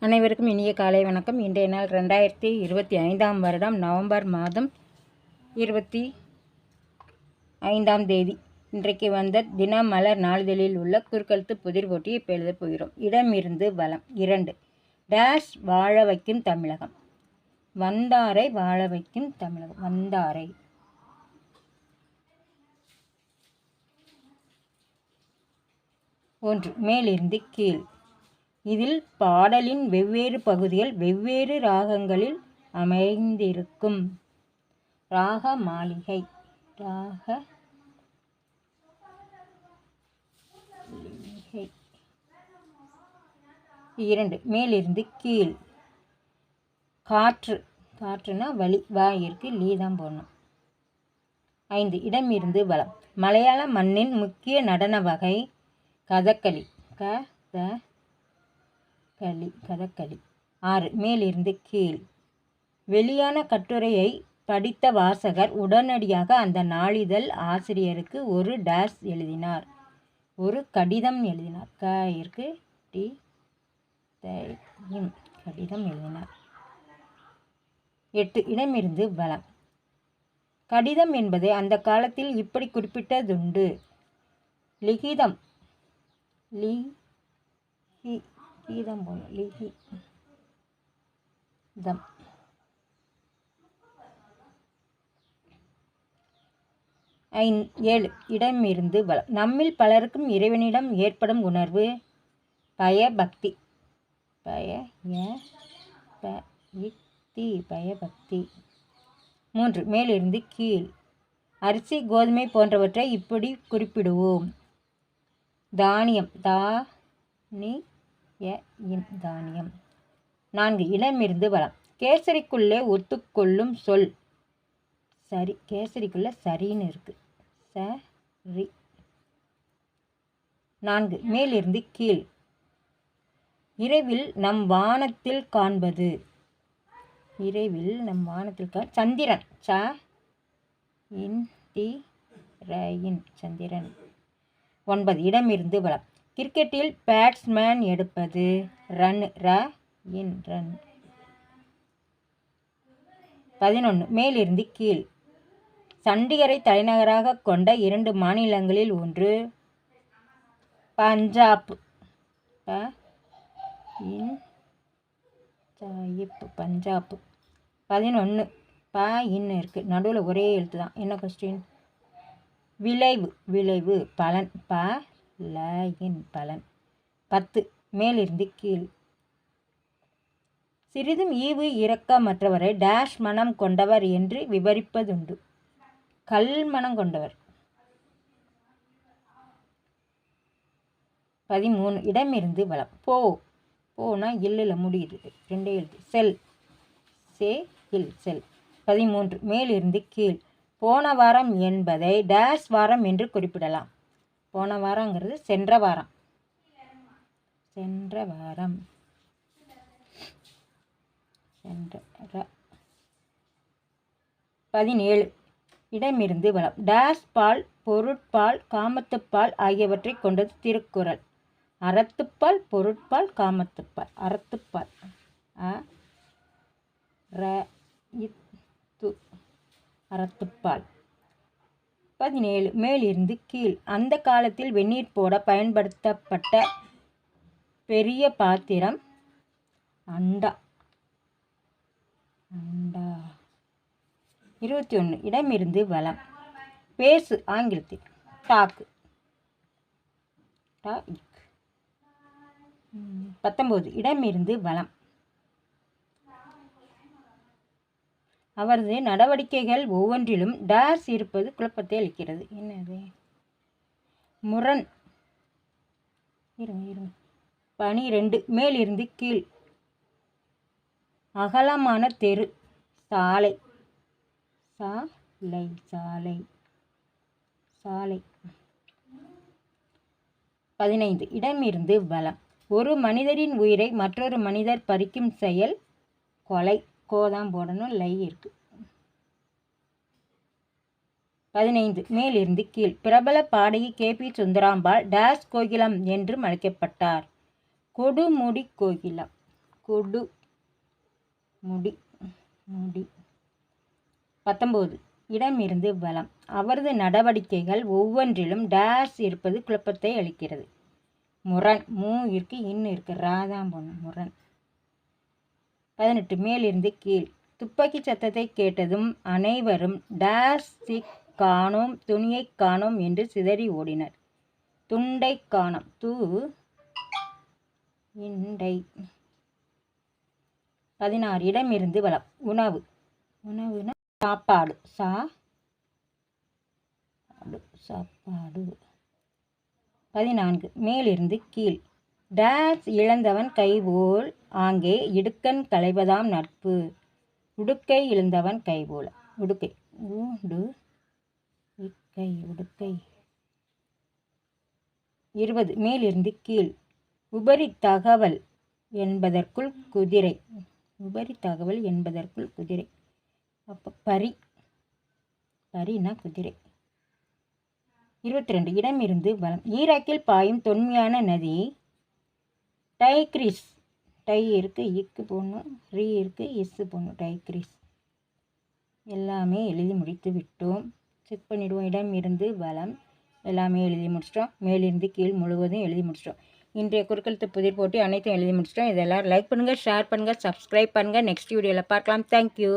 அனைவருக்கும் இனிய காலை வணக்கம். இன்றைய நாள் ரெண்டாயிரத்தி இருபத்தி ஐந்தாம் வருடம் நவம்பர் மாதம் இருபத்தி ஐந்தாம் தேதி. இன்றைக்கு வந்த தினமலர் நாளிதழில் உள்ள குறுக்கெழுத்து புதிர் போட்டியை இப்போ எழுதப் போகிறோம். இடமிருந்து வளம் இரண்டு. டேஷ் வாழ வைக்கும் தமிழகம். வந்தாரை வாழ வைக்கும் தமிழகம். வந்தாரை. ஒன்று. மேலிருந்து கீழ். இதில் பாடலின் வெவ்வேறு பகுதிகள் வெவ்வேறு ராகங்களில் அமைந்திருக்கும். ராக மாளிகை. ராக இரண்டு மேலிருந்து கீழ். காற்று. காற்றுனா வலி வாயிற்கு லீ தான் போடணும். ஐந்து இடமிருந்து வலம். மலையாள மண்ணின் முக்கிய நடன வகை கதகளி. க த களி கதகளி ஆறு மேலிருந்து கீழ். வெளியான கட்டுரையை படித்த வாசகர் உடனடியாக அந்த நாளிதழ் ஆசிரியருக்கு ஒரு டேஸ் எழுதினார். ஒரு கடிதம் எழுதினார். க இருக்கு டி த கடிதம் எழுதினார். எட்டு இடமிருந்து பலம் கடிதம் என்பதை அந்த காலத்தில் இப்படி குறிப்பிட்டதுண்டு. லிகிதம். லி ஹி கீதம் போல லிகி தம். ஐந் ஏழு. இடமிருந்து வளம் நம்மில் பலருக்கும் இறைவனிடம் ஏற்படும் உணர்வு பயபக்தி. பய பக்தி ப இக்தி பயபக்தி. மூன்று மேலிருந்து கீழ். அரிசி கோதுமை போன்றவற்றை இப்படி குறிப்பிடுவோம். தானியம் தா நீ தானியம். நான்கு இடமிருந்து வளம். கேசரிக்குள்ளே ஒத்துக்கொள்ளும் சொல். சரி கேசரிக்குள்ளே சரின்னு இருக்குது சரி. நான்கு மேலிருந்து கீழ். இரவில் நம் வானத்தில் காண்பது. இரவில் நம் வானத்தில் கா சந்திரன். ச இன் தி ரயின் சந்திரன். ஒன்பது இடமிருந்து வளம். கிரிக்கெட்டில் பேட்ஸ்மேன் எடுப்பது ரன் ர இன் ரன். பதினொன்று மேலிருந்து கீழ். சண்டிகரை தலைநகராக கொண்ட இரண்டு மாநிலங்களில் ஒன்று பஞ்சாப். பஞ்சாப். பதினொன்று ப இன்னு இருக்குது நடுவில் ஒரே எழுத்து தான். என்ன கொஸ்டின் விளைவு விளைவு பலன். ப லயின் பலன். பத்து. மேலிருந்து கீழ். சிறிதும் ஈவு இரக்கமற்றவரை டேஷ் மனம் கொண்டவர் என்று விவரிப்பதுண்டு. கல் மனம் கொண்டவர். பதிமூணு. இடமிருந்து வளம். போ. போனா இல்லில் முடியுது ரெண்டே எழுது செல். சே. இல். செல். பதிமூன்று. மேலிருந்து கீழ். போன வாரம் என்பதை டேஷ் வாரம் என்று குறிப்பிடலாம். போன வாரங்கிறது சென்ற வாரம். சென்ற வாரம். சென்ற பதினேழு. இடமிருந்து வளம். டாஸ் பால் பொருட்பால் காமத்துப்பால் ஆகியவற்றை கொண்டது திருக்குறள். அறத்துப்பால் பொருட்பால் காமத்துப்பால். அறத்துப்பால். அ ர இத்து அறத்துப்பால். பதினேழு மேலிருந்து கீழ். அந்த காலத்தில் வெந்நீர் போட பயன்படுத்தப்பட்ட பெரிய பாத்திரம் அண்டா. அண்டா. இருபத்தி ஒன்று இடமிருந்து வலம் பேசு ஆங்கிலத்தில். டாக்கு டா பத்தொம்போது. இடமிருந்து வளம். அவரது நடவடிக்கைகள் ஒவ்வொன்றிலும் டேஸ் இருப்பது குழப்பத்தை அளிக்கிறது. என்னது? முரண். இருங்க இருங்க. பனிரெண்டு மேலிருந்து கீழ். அகலமான தெரு. சாலை. சாலை சாலை. சாலை. பதினைந்து இடமிருந்து வலம். ஒரு மனிதரின் உயிரை மற்றொரு மனிதர் பறிக்கும் செயல் கொலை. கோதான் போடணும் லை இருக்கு. பதினைந்து. மேலிருந்து கீழ். பிரபல பாடகி கே. பி. சுந்தராம்பாள் டேஸ் கோகிலம் என்றும் அழைக்கப்பட்டார். கொடுமுடி கோகிலம். கொடு முடி முடி. பத்தொம்போது இடமிருந்து வலம். அவரது நடவடிக்கைகள் ஒவ்வொன்றிலும் டேஸ் இருப்பது குழப்பத்தை அளிக்கிறது. முரண். மூ இருக்கு இன்னு இருக்கு. ராதான் பொண்ணு முரண். பதினெட்டு மேலிருந்து கீழ். துப்பாக்கி சத்தத்தை கேட்டதும் அனைவரும் டேஸ் காணோம் துணியை காணோம் என்று சிதறி ஓடினர். துண்டை காணோம். தூ இண்டை. பதினாறு. இடமிருந்து வளம். உணவு. உணவுனா சாப்பாடு. சா சாப்பாடு. பதினான்கு. மேலிருந்து கீழ். டேஸ் இழந்தவன் கைபோல் ஆங்கே இடுக்கண் களைவதாம் நட்பு. உடுக்கை இழந்தவன் கைபோல. உடுக்கை. ஊடு இக்கை உடுக்கை. இருபது. மேலிருந்து கீழ். உபரி தகவல் என்பதற்குள் குதிரை. உபரி தகவல் என்பதற்குள் குதிரை. அப்போ பரி. பரினா குதிரை. இருபத்தி ரெண்டு இடமிருந்து வளம் ஈராக்கில் பாயும் தொன்மையான நதி டைக்ரிஸ். டை இருக்கு இக்கு போடணும் ரீ இருக்கு எஸ்ஸு போடணும் டைக்ரிஸ் எல்லாமே எழுதி முடித்து விட்டோம். செக் பண்ணிவிடுவோம் இடம் இருந்து வளம். எல்லாமே எழுதி முடிச்சிட்டோம். மேலிருந்து கீழ் முழுவதும் எழுதி முடிச்சிட்டோம். இன்றைய குறுக்கெழுத்து புதிர் போட்டி அனைத்தும் எழுதி முடிச்சிட்டோம். இதெல்லாம் லைக் பண்ணுங்கள் ஷேர் பண்ணுங்கள் சப்ஸ்கிரைப் பண்ணுங்கள் நெக்ஸ்ட் வீடியோவில் பார்க்கலாம். தேங்க்யூ